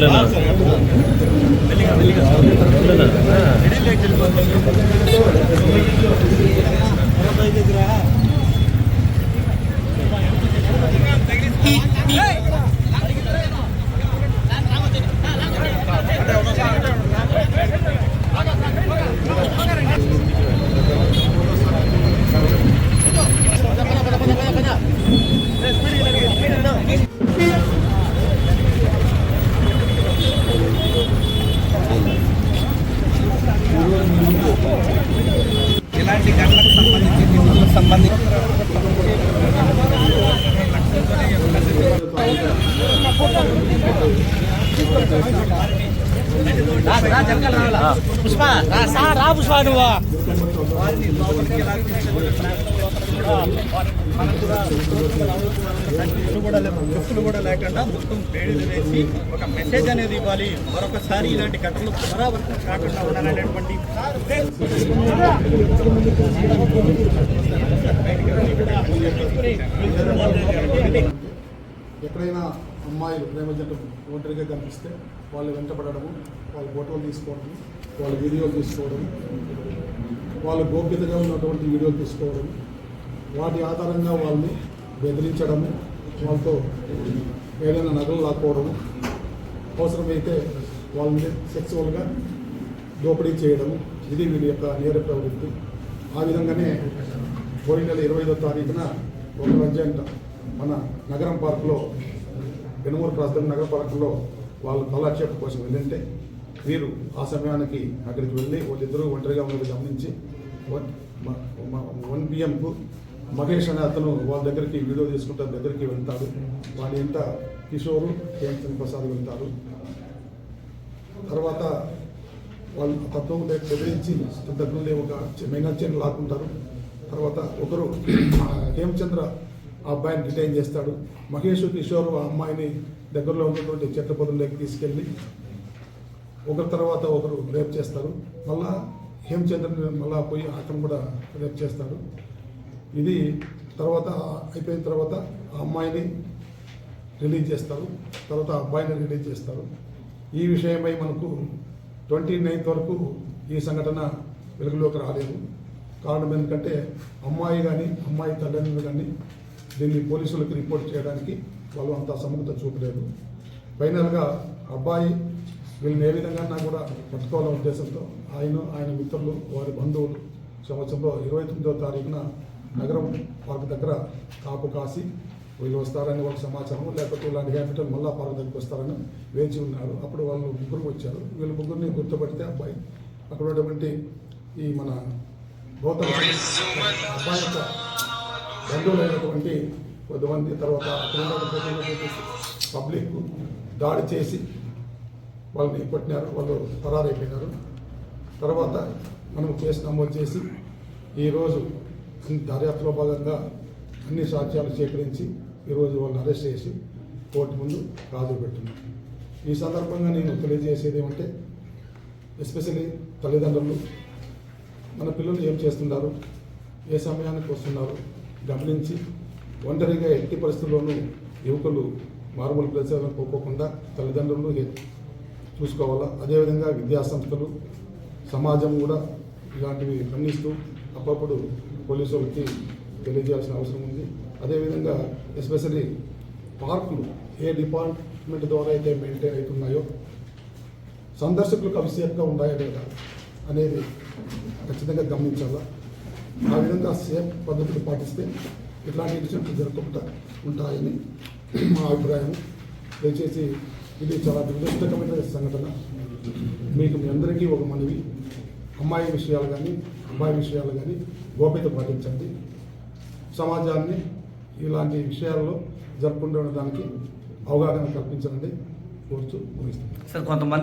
ఇలాంటి పుష్ప రా పుష్ప నువ్వు వారిని కూడా కూడా లేకుండా మొత్తం పేడీలు వేసి ఒక మెసేజ్ అనేది ఇవ్వాలి మరొకసారి ఇలాంటి ఘటనలు పునరావృతం కాకుండా ఉండాలనేటువంటి ఎక్కడైనా అమ్మాయిలు ప్రేమ జంటలు ఒంటరిగా కనిపిస్తే వాళ్ళు వెంటపడము వాళ్ళ ఫోటోలు తీసుకోవడం వాళ్ళ వీడియోలు తీసుకోవడం వాళ్ళ గోప్యతగా ఉన్నటువంటి వీడియోలు తీసుకోవడం వాటి ఆధారంగా వాళ్ళని బెదిరించడము వాళ్ళతో ఏదైనా నగలు లాక్కోవడము అవసరమైతే వాళ్ళని సెక్సువల్గా దోపిడీ చేయడము ఇది వీళ్ళ యొక్క నేర ప్రవృత్తి. ఆ విధంగానే పోయిన నెల ఇరవై ఐదో తారీఖున ఒక అర్జెంట్ మన నగరం పార్క్లో పెనుమూరు ప్రాంతం నగర పార్కులో వాళ్ళు కాలక్షేపం కోసం వెళ్ళింటే వీరు ఆ సమయానికి అక్కడికి వెళ్ళి వాళ్ళిద్దరూ ఒంటరిగా ఉన్నది గమనించి వన్ వన్ పిఎంకు మహేష్ అనే అతను వాళ్ళ దగ్గరికి వీడియో తీసుకుంటే దగ్గరికి వెళ్తాడు. వాళ్ళ ఇంట కిషోరు హేమచంద్ర ప్రసాద్ వెళ్తారు. తర్వాత వాళ్ళు తత్వం బెదిరించి దగ్గరుండే ఒక మైనర్ లాక్కుంటారు. తర్వాత ఒకరు హేమచంద్ర ఆ అబ్బాయిని డిటైన్ చేస్తాడు. మహేష్ కిషోర్ ఆ అమ్మాయిని దగ్గరలో ఉన్నటువంటి చెట్ల పొదల్లోకి తీసుకెళ్ళి ఒకరి తర్వాత ఒకరు రేప్ చేస్తారు. మళ్ళా హేమచంద్రని మళ్ళా పోయి అతను కూడా రేప్ చేస్తారు ఇది తర్వాత అయిపోయిన తర్వాత ఆ అమ్మాయిని రిలీజ్ చేస్తారు. తర్వాత ఆ అబ్బాయిని రిలీజ్ చేస్తారు. ఈ విషయమై మనకు ట్వంటీ నైన్త్ వరకు ఈ సంఘటన వెలుగులోకి రాలేదు. కారణం ఎందుకంటే అమ్మాయి కానీ అమ్మాయి తల్లిదండ్రులు కానీ దీన్ని పోలీసులకు రిపోర్ట్ చేయడానికి వాళ్ళు అంత సముఖత చూపలేదు. ఫైనల్గా అబ్బాయి వీళ్ళని ఏ విధంగా కూడా పట్టుకోవాలనే ఉద్దేశంతో ఆయన ఆయన మిత్రులు వారి బంధువులు సంవత్సరంలో ఇరవై తొమ్మిదవ తారీఖున నగరం పార్క్ దగ్గర కాపు కాసి వీళ్ళు వస్తారని ఒక సమాచారం లేకపోతే ఇలాంటి క్యాపిటల్ మళ్ళా పార్క్ దగ్గరికి వస్తారని వేచి ఉన్నారు. అప్పుడు వాళ్ళు ముగ్గురు వచ్చారు. వీళ్ళు ముగ్గురిని గుర్తుపడితే అబ్బాయి అక్కడ ఉన్నటువంటి ఈ మన గౌతమ్ అబ్బాయి యొక్క బంధువులైనటువంటి కొద్దిమంది తర్వాత పబ్లిక్ దాడి చేసి వాళ్ళని కొట్టినారు వాళ్ళు పరారైపోయినారు. తర్వాత మనం కేసు నమోదు చేసి ఈరోజు దర్యాప్తులో భాగంగా అన్ని సాక్ష్యాలు సేకరించి ఈరోజు వాళ్ళని అరెస్ట్ చేసి కోర్టు ముందు హాజరు పెట్టున్నాం ఈ సందర్భంగా నేను తెలియజేసేది ఏమంటే ఎస్పెషల్లీ తల్లిదండ్రులు మన పిల్లలు ఏం చేస్తున్నారు? ఏ సమయానికి వస్తున్నారు? గమనించి ఒంటరిగా ఎట్టి పరిస్థితుల్లోనూ యువకులు మారుమూల ప్రదేశాలను పోకోకుండా తల్లిదండ్రులు చూసుకోవాలా? అదేవిధంగా విద్యాసంస్థలు సమాజం కూడా ఇలాంటివి ఖండిస్తూ అప్పుడప్పుడు పోలీసు వాళ్ళకి తెలియజేయాల్సిన అవసరం ఉంది. అదేవిధంగా ఎస్పెషల్లీ పార్కులు ఏ డిపార్ట్మెంట్ ద్వారా అయితే మెయింటైన్ అవుతున్నాయో సందర్శకులకు అవి ఉన్నాయా లేదా అనేది ఖచ్చితంగా గమనించాలా? ఆ విధంగా సేఫ్ పద్ధతులు పాటిస్తే ఇట్లాంటి ఇన్సిడెంట్లు జరగకుండా ఉంటాయని మా అభిప్రాయం. దయచేసి ఇది చాలా దురదృష్టకమైన సంఘటన. మీకు మీ అందరికీ ఒక మనవి. అమ్మాయి విషయాలు కానీ అబ్బాయి విషయాలు కానీ గోప్యత పాటించండి. సమాజాన్ని ఇలాంటి విషయాల్లో జరుపుకుంటున్న దానికి అవగాహన కల్పించండి కోరుతూ ముగిస్తాను సార్ కొంతమంది